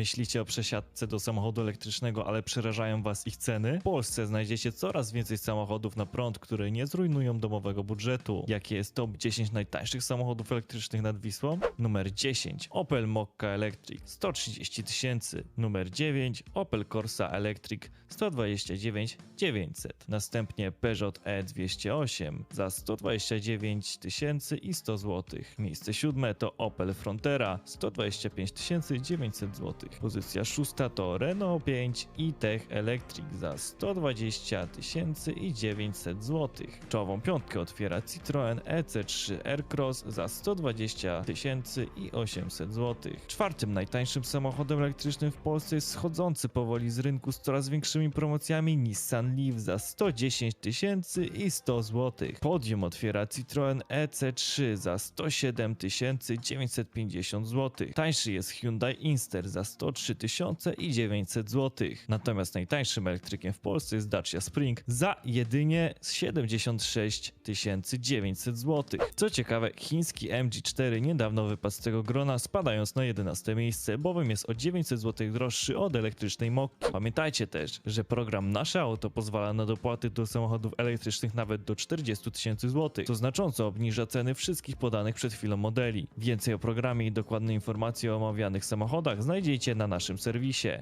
Myślicie o przesiadce do samochodu elektrycznego, ale przerażają was ich ceny? W Polsce znajdziecie coraz więcej samochodów na prąd, które nie zrujnują domowego budżetu. Jakie jest top 10 najtańszych samochodów elektrycznych nad Wisłą? Numer 10 Opel Mokka Electric 130 tysięcy. Numer 9 Opel Corsa Electric 129 900. Następnie Peugeot E208 za 129 tysięcy i 100 zł. Miejsce siódme to Opel Frontera 125 900 zł. Pozycja szósta to Renault 5 e-Tech Electric za 120 tysięcy i 900 zł. Czołową piątkę otwiera Citroen EC3 Aircross za 120 tysięcy i 800 zł. Czwartym najtańszym samochodem elektrycznym w Polsce jest schodzący powoli z rynku z coraz większymi promocjami Nissan Leaf za 110 tysięcy i 100 zł. Podium otwiera Citroen EC3 za 107 950 zł. Tańszy jest Hyundai Inster za 103 900 zł. Natomiast najtańszym elektrykiem w Polsce jest Dacia Spring za jedynie 76 900 zł. Co ciekawe, chiński MG4 niedawno wypadł z tego grona, spadając na 11 miejsce, bowiem jest o 900 zł droższy od elektrycznej Mokki. Pamiętajcie też, że program Nasze Auto pozwala na dopłaty do samochodów elektrycznych nawet do 40 tysięcy złotych, co znacząco obniża ceny wszystkich podanych przed chwilą modeli. Więcej o programie i dokładne informacje o omawianych samochodach znajdziecie na naszym serwisie.